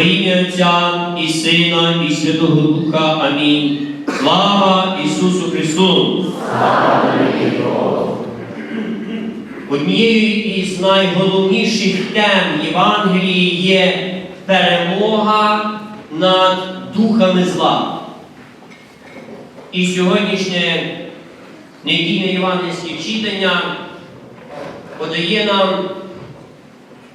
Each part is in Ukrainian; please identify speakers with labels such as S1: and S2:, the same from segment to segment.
S1: Во ім'я Отця і Сина, і Святого Духа. Амінь. Слава Ісусу Христу! Однією із найголовніших тем Євангелії є перемога над духами зла. І сьогоднішнє недільне євангельське читання подає нам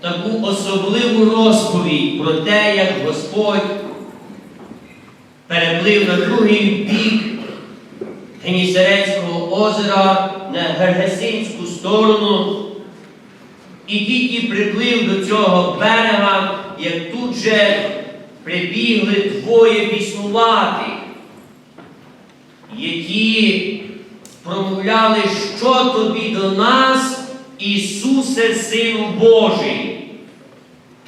S1: таку особливу розповідь про те, як Господь переплив на другий бік Генісарецького озера на Гергесинську сторону. І тільки приплив до цього берега, як тут же прибігли двоє біснуватих, які промовляли, що тобі до нас, Ісусе, Сину Божий.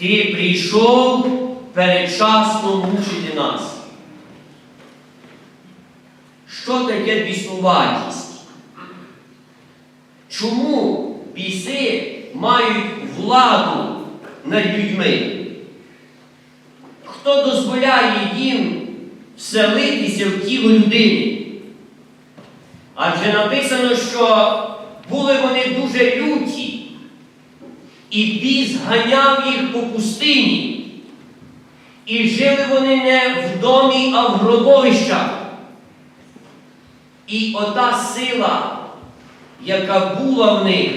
S1: Ти прийшов передчасно мучити нас. Що таке біснуватість? Чому біси мають владу над людьми? Хто дозволяє їм вселитися в тіло людини? Адже написано, що були вони дуже люті, і біс ганяв їх по пустині. І жили вони не в домі, а в гробовищах. І ота сила, яка була в них,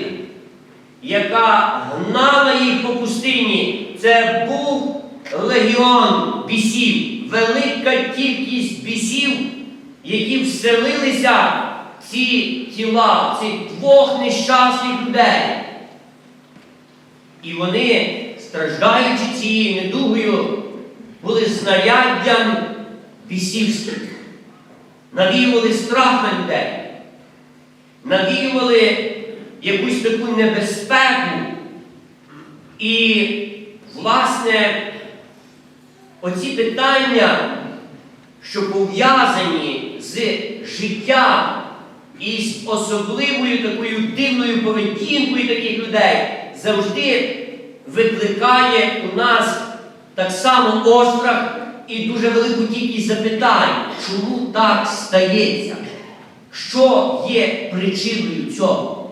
S1: яка гнала їх по пустині, це був легіон бісів, велика кількість бісів, які вселилися в ці тіла, цих двох нещасних людей. І вони, страждаючи цією недугою, були знаряддям бісівських навіювали страх на людей, навіювали якусь таку небезпеку. І, власне, оці питання, що пов'язані з життям і з особливою такою дивною поведінкою таких людей, завжди викликає у нас так само острах і дуже велику кількість запитань, чому так стається? Що є причиною цього?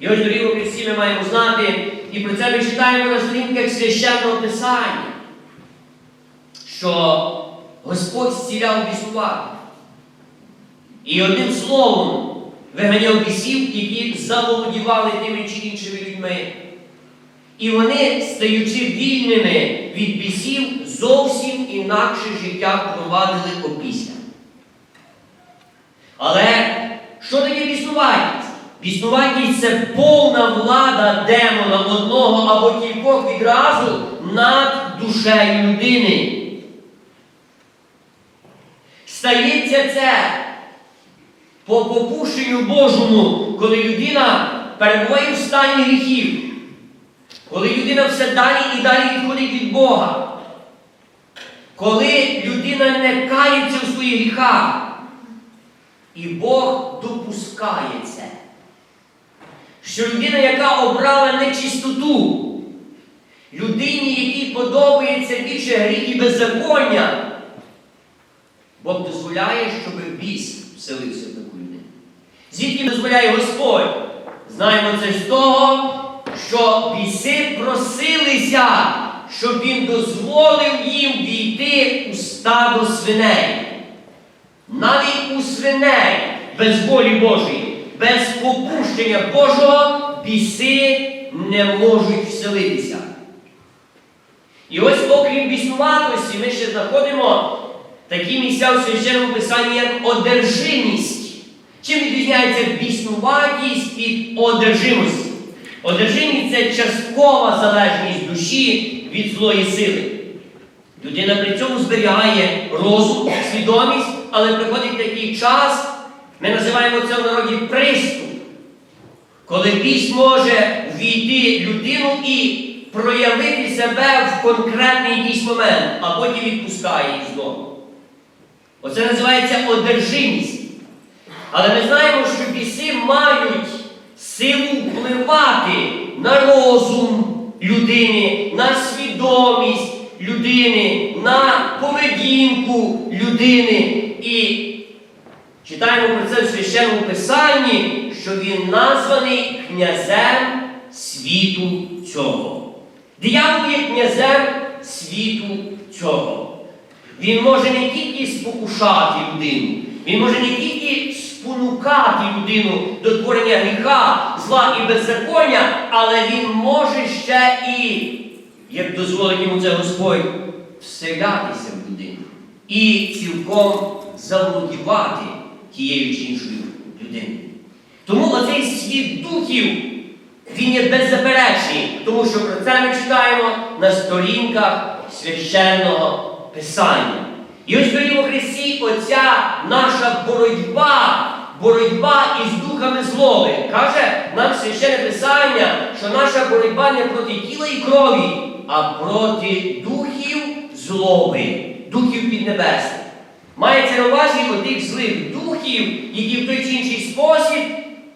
S1: І ось, дорогі всі ми маємо знати, і про це ми читаємо на сторінках священного Писання, що Господь зціляв біснувати. І одним словом виганяв бісів, які заволодівали тими чи іншими людьми. І вони, стаючи вільними від бісів, зовсім інакше життя провадили опісля. Але що таке біснуватість? Біснуватість це повна влада демона одного або кількох відразу над душею людини. Стається це по попущенню Божому, коли людина перебуває в стані гріхів. Коли людина все далі і далі відходить від Бога, коли людина не кається в своїх гріхах, і Бог допускає це, що людина, яка обрала нечистоту, людині, якій подобається більше гріх і беззаконня, Бог дозволяє, щоб біс вселився людину. Звідки дозволяє Господь? Знаємо це з того що біси просилися, щоб він дозволив їм війти у стадо свиней. Навіть у свиней без волі Божої, без попущення Божого біси не можуть вселитися. І ось, окрім біснуватості, ми ще знаходимо такі місця у священному писанні, як одержимість. Чим відрізняється біснуватість від одержимості? Одержимість це часткова залежність душі від злої сили. Людина при цьому зберігає розум, свідомість, але приходить такий час, ми називаємо це в народі приступ, коли біс може війти людину і проявити себе в конкретний якийсь момент, а потім відпускає її знову. Оце називається одержимість. Але ми знаємо, що біси мають силу впливати на розум людини, на свідомість, людини, на поведінку людини. І читаємо про це в священному писанні, що він названий князем світу цього. Диявол є князем світу цього. Він може не тільки спокушати людину, він може не тільки спонукати людину до творення гріха, зла і беззаконня, але він може ще і, як дозволить йому це Господь, вселятися в людину і цілком заволодівати тією чи іншою людиною. Тому оцей світ духів, він є беззаперечний, тому що про це ми читаємо на сторінках священного Писання. І ось дорогі Христі, оця наша боротьба, боротьба із духами злоби. Каже нам священне Писання, що наша боротьба не проти тіла і крові, а проти духів злоби, духів піднебесних. Мається на увазі отих злих духів, які в той чи інший спосіб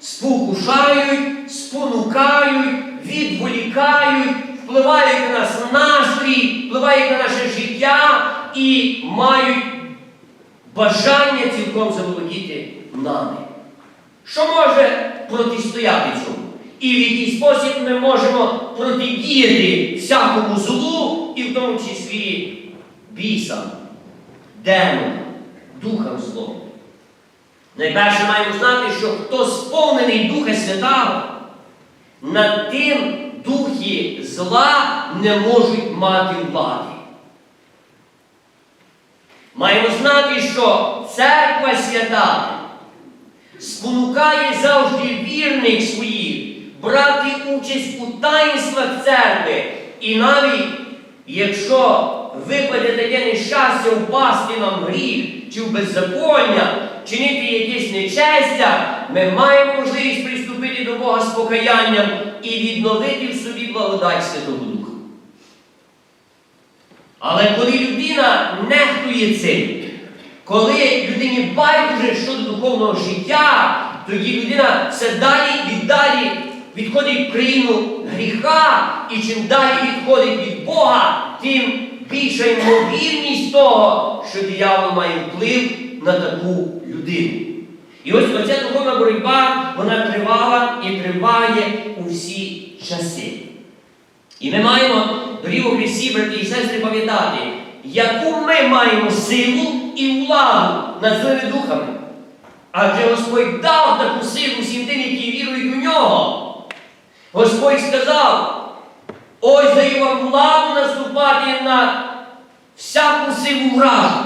S1: спокушають, спонукають, відволікають, впливають на нас настрій, впливають на наше життя і мають бажання цілком заволодіти нами. Що може протистояти цьому? І в який спосіб ми можемо протидіяти всякому злу, і в тому числі бісам, демонам, духам злому. Найперше маємо знати, що хто сповнений Духа Святого, над тим духи зла не можуть мати влади. Маємо знати, що церква свята спонукає завжди вірних своїх брати участь у таїнствах церкви. І навіть якщо випаде таке нещастя впасти нам гріх чи в беззаконня, чинити якесь нечестя, ми маємо можливість приступити до Бога з покаянням і відновити в собі благодать Святого Духа. Але коли людина нехтує цим, коли людині байдуже щодо духовного життя, тоді людина все далі і далі відходить в країну гріха, і чим далі відходить від Бога, тим більша ймовірність того, що диявол має вплив на таку людину. І ось оця духовна боротьба, вона тривала і триває у всі часи. І ми маємо, дорогі у Христі, брати і сестри, пам'ятати, яку ми маємо силу і владу над злими духами. Адже Господь дав таку силу всім тим, які вірують у нього. Господь сказав, ось даю вам владу наступати на всяку силу вражу.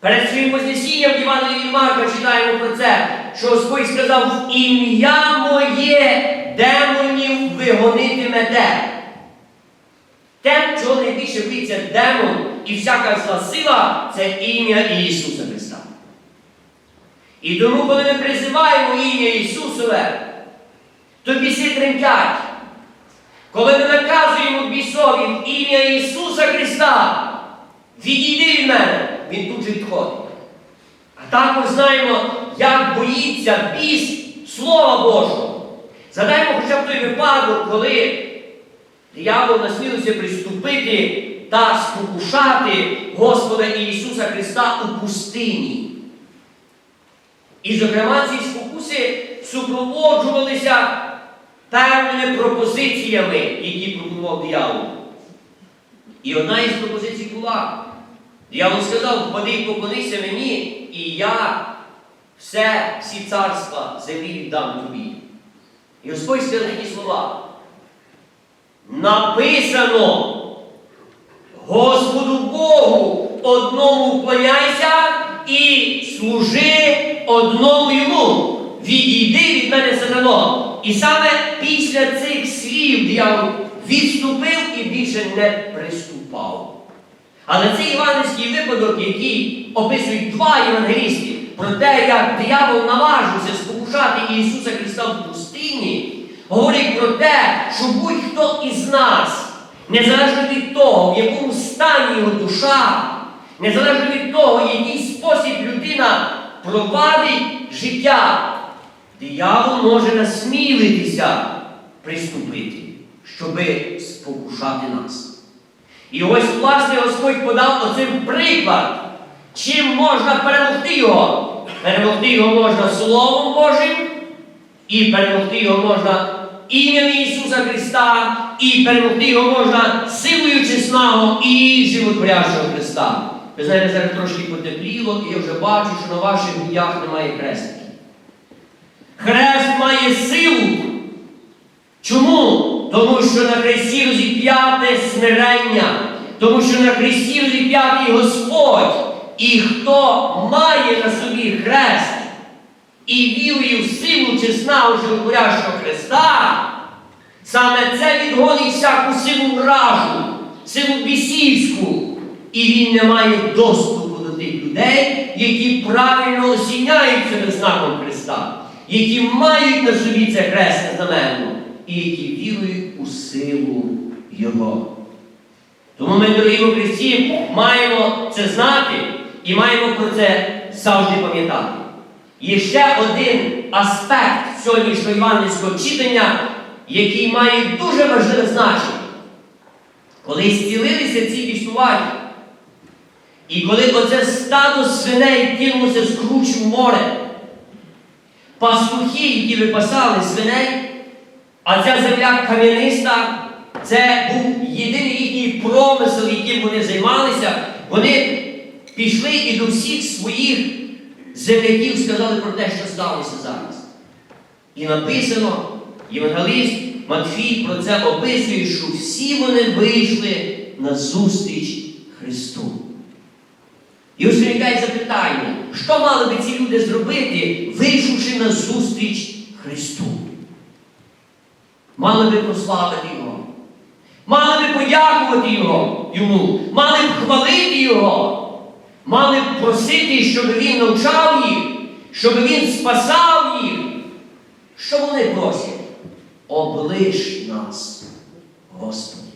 S1: Перед своїм Вознесінням Іванові від Марка читаємо про це, що Господь сказав, в ім'я моє демонів ви гонитимете. Те, чого найбільше боїться демон і всяка зла сила, це ім'я Ісуса Христа. І тому, коли ми призиваємо ім'я Ісусове, то біси тремтять. Коли ми наказуємо бісові в ім'я Ісуса Христа, відійди від мене, він тут же відходить. А також знаємо, як боїться біс Слова Божого. Згадаємо хоча б той випадок, коли диявол насмілився приступити та спокушати Господа Ісуса Христа у пустині. І, зокрема, ці спокуси супроводжувалися певними пропозиціями, які пропонував диявол. І одна із пропозицій була. Диявол сказав, впади і поклонися мені, і я все, всі царства землі віддам тобі. І Господь сказав такі слова. Написано Господу Богу одному вклоняйся і служи одному йому. Відійди від мене сатано. І саме після цих слів диявол відступив і більше не приступав. Але цей іванівський випадок, який описують два євангелісти, про те, як диявол наважився спокушати Ісуса Христа в говорить про те, що будь-хто із нас, незалежно від того, в якому стані його душа, незалежно від того, який спосіб людина провадить життя, диявол може насмілитися приступити, щоби спокушати нас. І ось, власне, Господь подав оцим приклад, чим можна перемогти його. Перемогти його можна Словом Божим, і перемогти його можна ім'ям Ісуса Христа, і перемогти його можна силою чесного і животворящого Христа. Ви знаєте, зараз трошки потепліло, і я вже бачу, що на ваших грудях немає хрестиків. Хрест має силу. Чому? Тому що на хресті розіп'яте смирення, тому що на хресті розіп'ятий Господь. І хто має на собі хрест і вірує в силу чесного животворящого Христа, саме це відгонить всяку силу вражу, силу бісівську. І він не має доступу до тих людей, які правильно осіняють себе знаком Христа, які мають на собі це хресне знаменно, і які вірують у силу Його. Тому ми, дорогі Христі, маємо це знати і маємо про це завжди пам'ятати. Є ще один аспект сьогоднішнього івангельського читання, який має дуже важливе значення. Коли зцілилися ці біснуваті, і коли оце стадо свиней кинулося з круч в море, пастухи, які випасали свиней, а ця земля кам'яниста, це був єдиний їхній промисел, яким вони займалися, вони пішли і до всіх своїх земляків сказали про те, що сталося зараз. І написано, Євангеліст Матфій про це описує, що всі вони вийшли на зустріч Христу. І ось виникає запитання, що мали би ці люди зробити, вийшовши на зустріч Христу? Мали би прославити Його, мали би подякувати Його, Йому, мали б хвалити Його, мали б просити, щоб Він навчав їх, щоб Він спасав їх. Що вони просять? Облиш нас, Господи.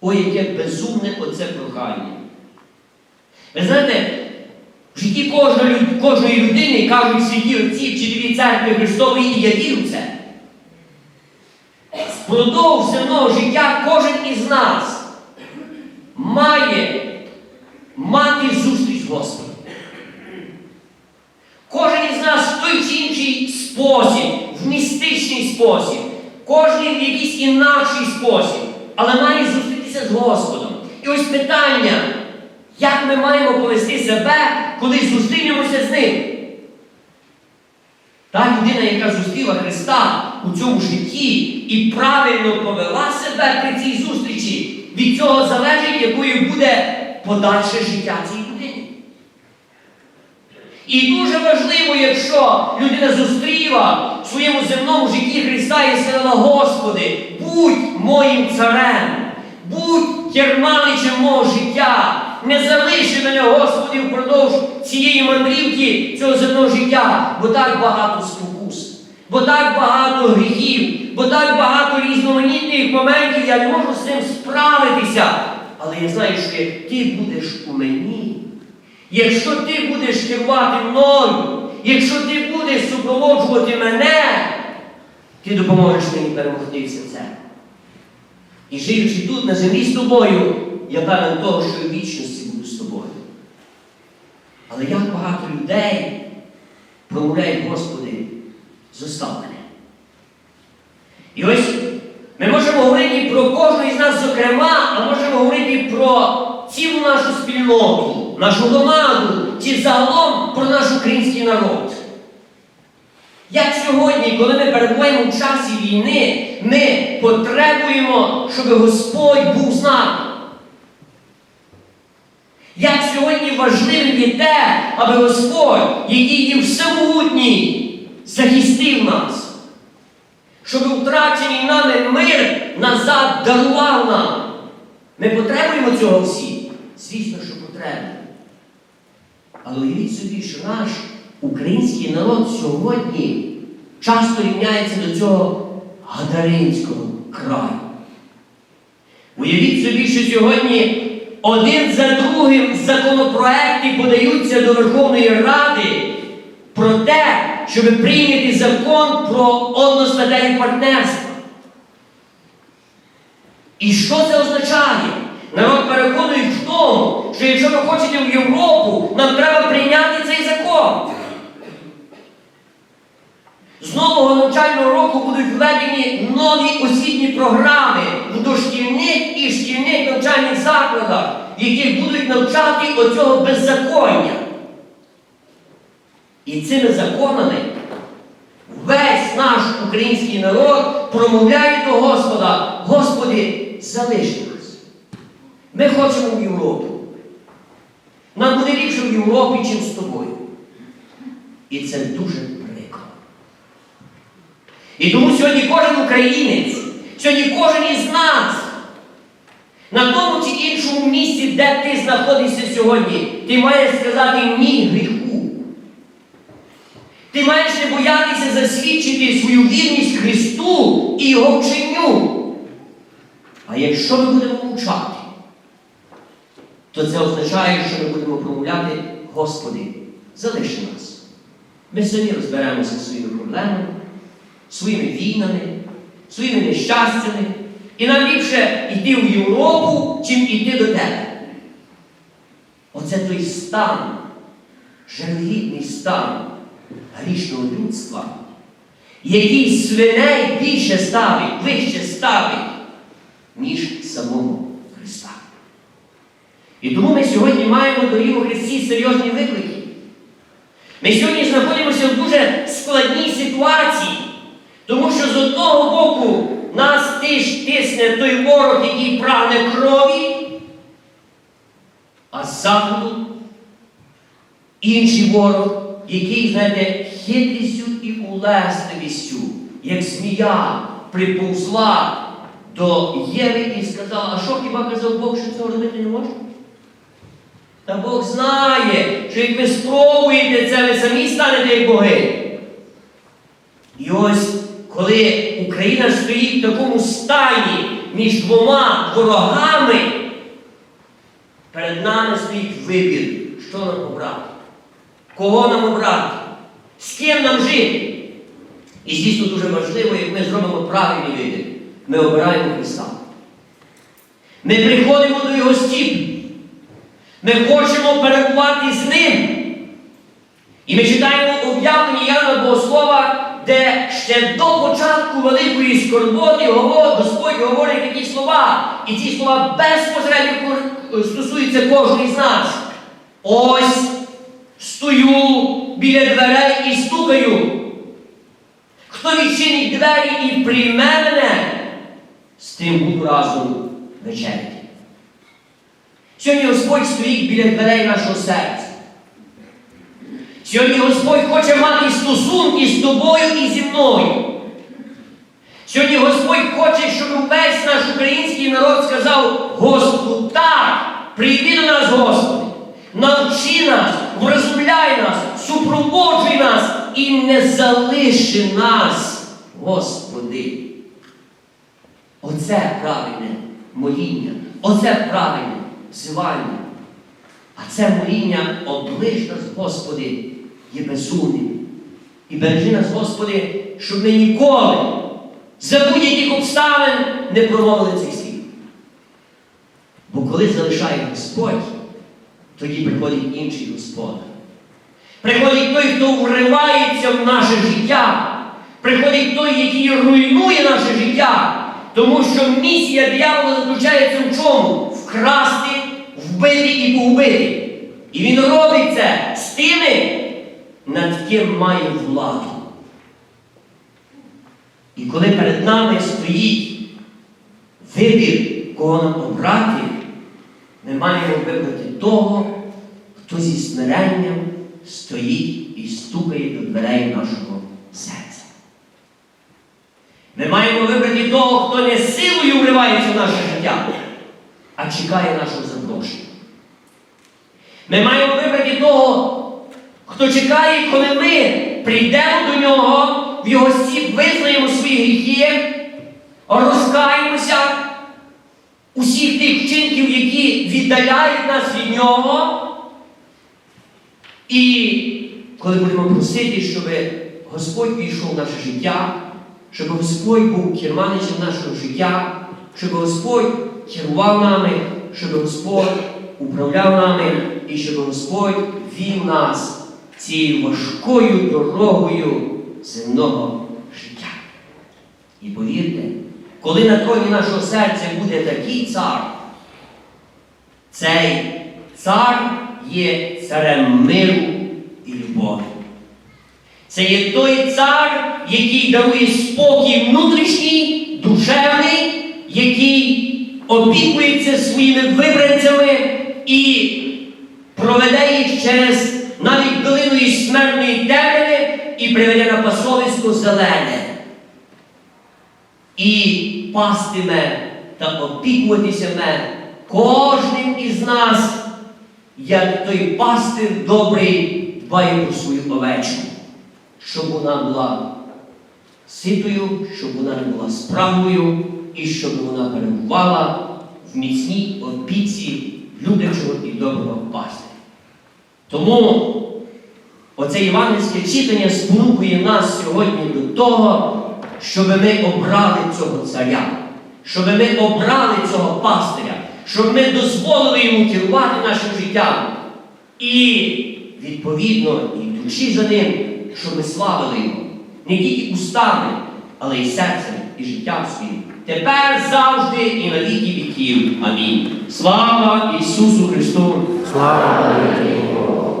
S1: Ой, яке безумне оце прохання. Ви знаєте, в житті кожної, кожної людини кажуть святі отці вчителі церкви Христової, і я вірю це. Впродовж земного життя кожен із нас має мати зустріч з Господом. Кожен із нас в той чи інший спосіб, в містичний спосіб, кожен в якийсь інакший спосіб, але має зустрітися з Господом. І ось питання, як ми маємо повести себе, коли зустрінемося з ним? Та людина, яка зустріла Христа у цьому житті і правильно повела себе при цій зустрічі, від цього залежить, якою буде подальше життя цієї людини. І дуже важливо, якщо людина зустріла в своєму земному житті Христа і сказала, Господи, будь моїм царем, будь керманичем мого життя, не залиши мене, Господи, впродовж цієї мандрівки цього земного життя, бо так багато спокус, бо так багато гріхів, бо так багато різноманітних моментів, я не можу з цим справитися. Але я знаю, що як ти будеш у мені. Якщо ти будеш керувати мною, якщо ти будеш супроводжувати мене, ти допоможеш мені перемогти все це. І живучи тут на землі з тобою, я певен того, що і в вічності буду з тобою. Але як багато людей промовляють, Господи, зостав мене. І ось ми можемо говорити про кожного із нас зокрема, а можемо говорити про цілу нашу спільноту, нашу громаду, чи загалом про наш український народ. Як сьогодні, коли ми перебуваємо в часі війни, ми потребуємо, щоб Господь був з нами. Як сьогодні важливим є те, аби Господь, який є всемогутній, захистив нас, щоб втрачений нами мир назад дарував нам. Ми потребуємо цього всі? Звісно, що потребуємо. Але уявіть собі, що наш український народ сьогодні часто рівняється до цього Гадаринського краю. Уявіть собі, що сьогодні один за другим законопроекти подаються до Верховної Ради про те, щоб прийняти закон про одностатеві партнерства. І що це означає? Народ переконує в тому, що якщо ви хочете в Європу, нам треба прийняти цей закон. З нового навчального року будуть введені нові освітні програми в дошкільних і шкільних навчальних закладах, в яких будуть навчати оцього беззаконня. І цими законами весь наш український народ промовляє до Господа, Господи, залиш нас. Ми хочемо в Європу. Нам буде ліпше в Європі, чим з тобою. І це дуже прикро. І тому сьогодні кожен українець, сьогодні кожен із нас, на тому чи іншому місці, де ти знаходишся сьогодні, ти маєш сказати ні гріху. Ти маєш не боятися засвідчити свою вірність Христу і Його вченню. А якщо ми будемо мовчати, то це означає, що ми будемо промовляти, Господи, залиши нас. Ми самі розберемося зі своїми проблемами, своїми війнами, своїми нещастями. І нам ліпше йти в Європу, чим йти до тебе. Оце той стан, жалюгідний стан грішного людства, який свиней більше ставить, вище ставить, ніж самого Христа. І тому ми сьогодні маємо дорогі у Христі серйозні виклики. Ми сьогодні знаходимося в дуже складній ситуації, тому що з одного боку нас тисне той ворог, який прагне крові, а з заходу інший ворог, який, знаєте, хитрістю і улесливістю, як змія, приповзла до Єви і сказала, а що хіба казав Бог, що цього робити не можна? Та Бог знає, що як ви спробуєте це, ви самі станете як боги. І ось коли Україна стоїть в такому стані між двома ворогами, перед нами стоїть вибір, що нам обрати, кого нам обрати, з ким нам жити. І звісно, дуже важливо, як ми зробимо правильний вибір. Ми обираємо Христа. Ми приходимо до Його стіп. Ми хочемо перебувати з ним. І ми читаємо об'явлення Яна Богослова, де ще до початку великої скорботи Господь говорить такі слова. І ці слова безпосередньо стосуються кожного з нас. Ось стою біля дверей і стукаю. Хто відчинить двері і прийме мене, з тим буду разом вечеряти. Сьогодні Господь стоїть біля дверей нашого серця. Сьогодні Господь хоче мати стосунки з тобою і зі мною. Сьогодні Господь хоче, щоб весь наш український народ сказав Господу, так, прийди до нас, Господи, навчи нас, врозумляй нас, супроводжуй нас і не залиши нас, Господи. Оце правильне моління, оце правильне взивання. А це моління оближ нас, Господи, є безумним. І бережи нас, Господи, щоб ми ніколи за будь-яких обставин не промовили цих слів. Бо коли залишає Господь, тоді приходить інший Господар. Приходить той, хто вривається в наше життя. Приходить той, який руйнує наше життя. Тому що місія диявола заключається в чому? Вкрасти, вбити і погубити. І він робить це з тими, над ким має владу. І коли перед нами стоїть вибір, кого нам обрати, ми маємо вибрати того, хто зі смиренням стоїть і стукає до дверей нашого серця. Ми маємо вибрати того, хто не силою вривається в наше життя, а чекає нашого запрошення. Ми маємо вибрати того, хто чекає, коли ми прийдемо до нього, в його стіп визнаємо свої гріхи, розкаємося усіх тих вчинків, які віддаляють нас від нього. І коли будемо просити, щоб Господь війшов в наше життя, щоб Господь був керманичем нашого життя, щоб Господь керував нами, щоб Господь управляв нами і щоб Господь вів нас цією важкою дорогою земного життя. І повірте, коли на троні нашого серця буде такий цар, цей цар є царем миру і любові. Це є той цар, який дарує спокій внутрішній, душевний, який опікується своїми вибранцями і проведе їх через навіть долину із смертної темряви і приведе на пасовисько зелене. І пастиме та опікуватися кожним із нас, як той пастир добрий дбає про свою овечку, щоб вона була ситою, щоб вона не була справною і щоб вона перебувала в міцній опіці люблячого і доброго пастиря. Тому оце євангельське читання спонукує нас сьогодні до того, щоб ми обрали цього царя, щоб ми обрали цього пастиря, щоб ми дозволили йому керувати нашим життям. І, відповідно, ідучи за ним, щоб ми славили його не тільки устами, але й серцем і життям своїм. Тепер завжди і на віки віків. Амінь. Слава Ісусу Христу!
S2: Слава!